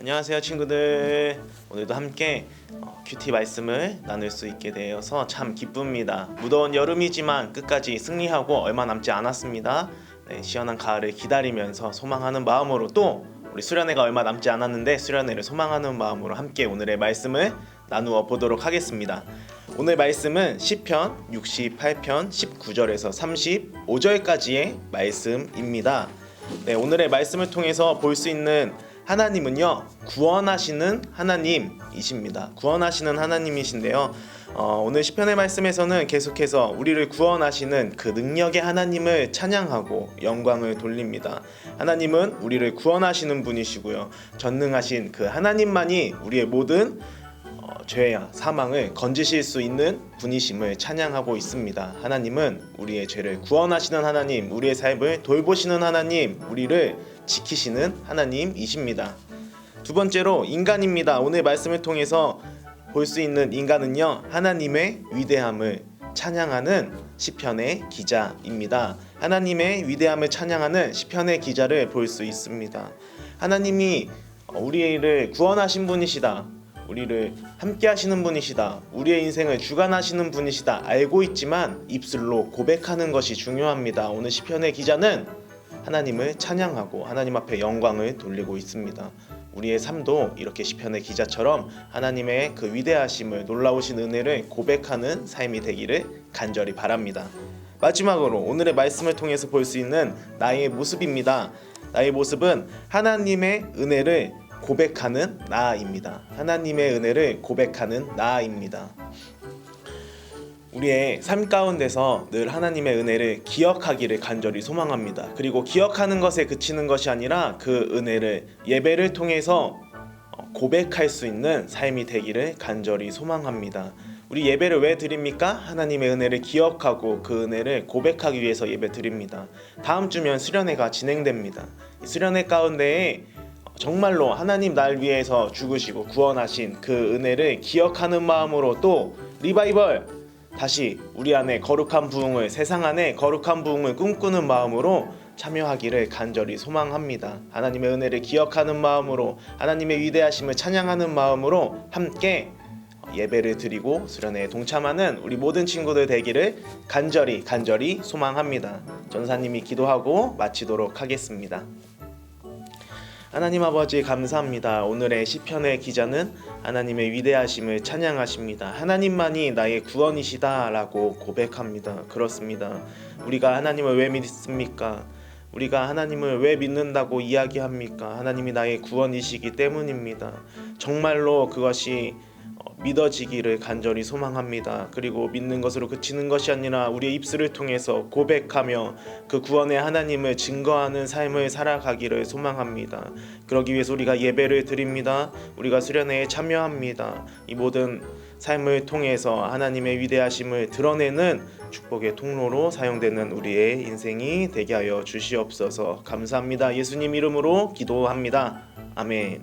안녕하세요 친구들. 오늘도 함께 어, 큐티 말씀을 나눌 수 있게 되어서 참 기쁩니다. 무더운 여름이지만 끝까지 승리하고 얼마 남지 않았습니다. 네, 시원한 가을을 기다리면서 소망하는 마음으로 또 우리 수련회가 얼마 남지 않았는데 수련회를 소망하는 마음으로 함께 오늘의 말씀을 나누어 보도록 하겠습니다. 오늘 말씀은 시편 68편 19절에서 35절까지의 말씀입니다. 네, 오늘의 말씀을 통해서 볼 수 있는 하나님은요 구원하시는 하나님이십니다. 구원하시는 하나님이신데요. 어, 오늘 시편의 말씀에서는 계속해서 우리를 구원하시는 그 능력의 하나님을 찬양하고 영광을 돌립니다. 하나님은 우리를 구원하시는 분이시고요. 전능하신 그 하나님만이 우리의 모든 어, 죄와 사망을 건지실 수 있는 분이심을 찬양하고 있습니다. 하나님은 우리의 죄를 구원하시는 하나님, 우리의 삶을 돌보시는 하나님, 우리를 지키시는 하나님이십니다. 두 번째로 인간입니다. 오늘 말씀을 통해서 볼 수 있는 인간은요 하나님의 위대함을 찬양하는 시편의 기자입니다. 하나님의 위대함을 찬양하는 시편의 기자를 볼 수 있습니다. 하나님이 우리를 구원하신 분이시다. 우리를 함께 하시는 분이시다. 우리의 인생을 주관하시는 분이시다. 알고 있지만 입술로 고백하는 것이 중요합니다. 오늘 시편의 기자는 하나님을 찬양하고 하나님 앞에 영광을 돌리고 있습니다. 우리의 삶도 이렇게 시편의 기자처럼 하나님의 그 위대하심을 놀라우신 은혜를 고백하는 삶이 되기를 간절히 바랍니다. 마지막으로 오늘의 말씀을 통해서 볼 수 있는 나의 모습입니다. 나의 모습은 하나님의 은혜를 고백하는 나입니다. 하나님의 은혜를 고백하는 나입니다. 우리의 삶 가운데서 늘 하나님의 은혜를 기억하기를 간절히 소망합니다. 그리고 기억하는 것에 그치는 것이 아니라 그 은혜를 예배를 통해서 어, 고백할 수 있는 삶이 되기를 간절히 소망합니다. 우리 예배를 왜 드립니까? 하나님의 은혜를 기억하고 그 은혜를 고백하기 위해서 예배 드립니다. 다음 주면 수련회가 진행됩니다. 이 수련회 가운데에 정말로 하나님 날 위해서 죽으시고 구원하신 그 은혜를 기억하는 마음으로 또 리바이벌 다시 우리 안에 거룩한 부흥을 세상 안에 거룩한 부흥을 꿈꾸는 마음으로 참여하기를 간절히 소망합니다. 하나님의 은혜를 기억하는 마음으로 하나님의 위대하심을 찬양하는 마음으로 함께 예배를 드리고 수련회에 동참하는 우리 모든 친구들 되기를 간절히 간절히 소망합니다. 전사님이 기도하고 마치도록 하겠습니다. 하나님 아버지 감사합니다. 오늘의 시편의 기자는 하나님의 위대하심을 찬양하십니다. 하나님만이 나의 구원이시다라고 고백합니다. 그렇습니다. 우리가 하나님을 왜 믿습니까? 우리가 하나님을 왜 믿는다고 이야기합니까? 하나님이 나의 구원이시기 때문입니다. 정말로 그것이 어, 믿어지기를 간절히 소망합니다. 그리고 믿는 것으로 그치는 것이 아니라 우리의 입술을 통해서 고백하며 그 구원의 하나님을 증거하는 삶을 살아가기를 소망합니다. 그러기 위해서 우리가 예배를 드립니다. 우리가 수련회에 참여합니다. 이 모든 삶을 통해서 하나님의 위대하심을 드러내는 축복의 통로로 사용되는 우리의 인생이 되게 하여 주시옵소서. 감사합니다. 예수님 이름으로 기도합니다. 아멘.